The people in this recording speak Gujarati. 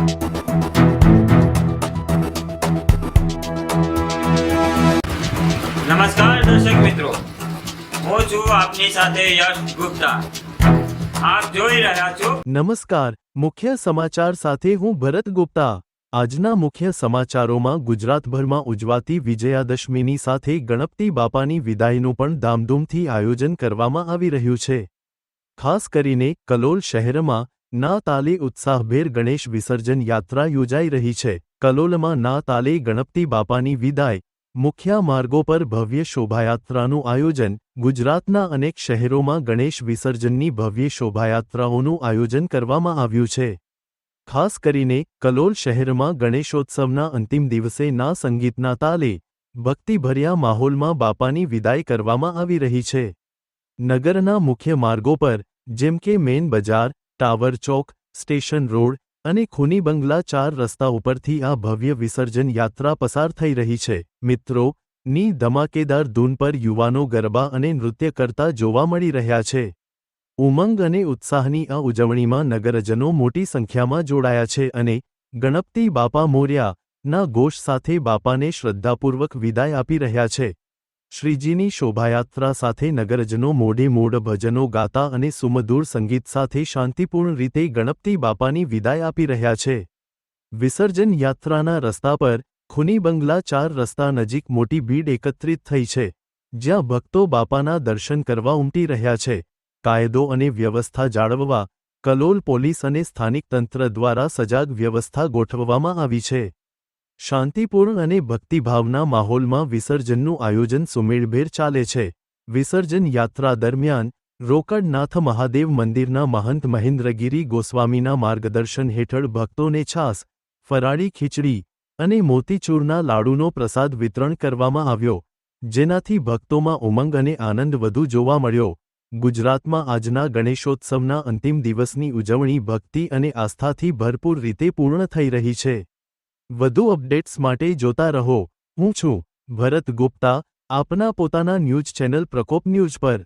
નમસ્કાર દર્શક મિત્રો. હું છું આપની સાથે યશ ગુપ્તા. આપ જોઈ રહ્યા છો નમસ્કાર. મુખ્ય સમાચાર સાથે હું ભરત ગુપ્તા. આજના મુખ્ય સમાચારોમાં ગુજરાતભરમાં ઉજવાતી વિજયાદશમીની સાથે ગણપતિ બાપાની વિદાયનું પણ ધામધૂમથી આયોજન કરવામાં આવી રહ્યું છે. ખાસ કરીને કલોલ શહેરમાં ના તાલે ઉત્સાહભેર ગણેશ વિસર્જન યાત્રા યોજાઈ રહી છે. કલોલમાં ના તાલે ગણપતિ બાપાની વિદાય. મુખ્ય માર્ગો પર ભવ્ય શોભાયાત્રાનું આયોજન. ગુજરાતના અનેક શહેરોમાં ગણેશ વિસર્જનની ભવ્ય શોભાયાત્રાઓનું આયોજન કરવામાં આવ્યું છે. ખાસ કરીને કલોલ શહેરમાં ગણેશોત્સવના અંતિમ દિવસે ના સંગીતના તાલે ભક્તિભર્યા માહોલમાં બાપાની વિદાય કરવામાં આવી રહી છે. નગરના મુખ્ય માર્ગો પર, જેમ કે મેન બજાર ટાવર ચોક, સ્ટેશન રોડ અને ખૂની બંગલા ચાર રસ્તા ઉપરથી આ ભવ્ય વિસર્જન યાત્રા પસાર થઈ રહી છે. મિત્રો, ની ધમાકેદાર ધૂન પર યુવાનો ગરબા અને નૃત્ય કરતા જોવા મળી રહ્યા છે. ઉમંગ અને ઉત્સાહની આ ઉજવણીમાં નગરજનો મોટી સંખ્યામાં જોડાયા છે અને ગણપતિ બાપા મોર્યા ના ઘોષ સાથે બાપાને શ્રદ્ધાપૂર્વક વિદાય આપી રહ્યા છે. શ્રીજીની શોભાયાત્રા સાથે નગરજનો મોઢે મોઢ ભજનો ગાતા અને સુમધુર સંગીત સાથે શાંતિપૂર્ણ રીતે ગણપતિ બાપાની વિદાય આપી રહ્યા છે. વિસર્જન યાત્રાના રસ્તા પર ખૂની બંગલા ચાર રસ્તા નજીક મોટી ભીડ એકત્રિત થઈ છે, જ્યાં ભક્તો બાપાના દર્શન કરવા ઉમટી રહ્યા છે. કાયદો અને વ્યવસ્થા જાળવવા કલોલ પોલીસ અને સ્થાનિક તંત્ર દ્વારા સજાગ વ્યવસ્થા ગોઠવવામાં આવી છે. શાંતિપૂર્ણ અને ભક્તિભાવના માહોલમાં વિસર્જનનું આયોજન સુમેળભેર ચાલે છે. વિસર્જન યાત્રા દરમિયાન રોકડનાથ મહાદેવ મંદિરના મહંત મહેન્દ્રગીરી ગોસ્વામીના માર્ગદર્શન હેઠળ ભક્તોને છાસ, ફરાળી ખીચડી અને મોતીચૂરના લાડુનો પ્રસાદ વિતરણ કરવામાં આવ્યો, જેનાથી ભક્તોમાં ઉમંગ અને આનંદ વધુ જોવા મળ્યો. ગુજરાતમાં આજના ગણેશોત્સવના અંતિમ દિવસની ઉજવણી ભક્તિ અને આસ્થાથી ભરપૂર રીતે પૂર્ણ થઈ રહી છે. વધુ અપડેટ્સ માટે જોતા રહો. હું છું ભરત ગુપ્તા, આપના પોતાના ન્યૂઝ ચેનલ પ્રકોપ ન્યૂઝ પર.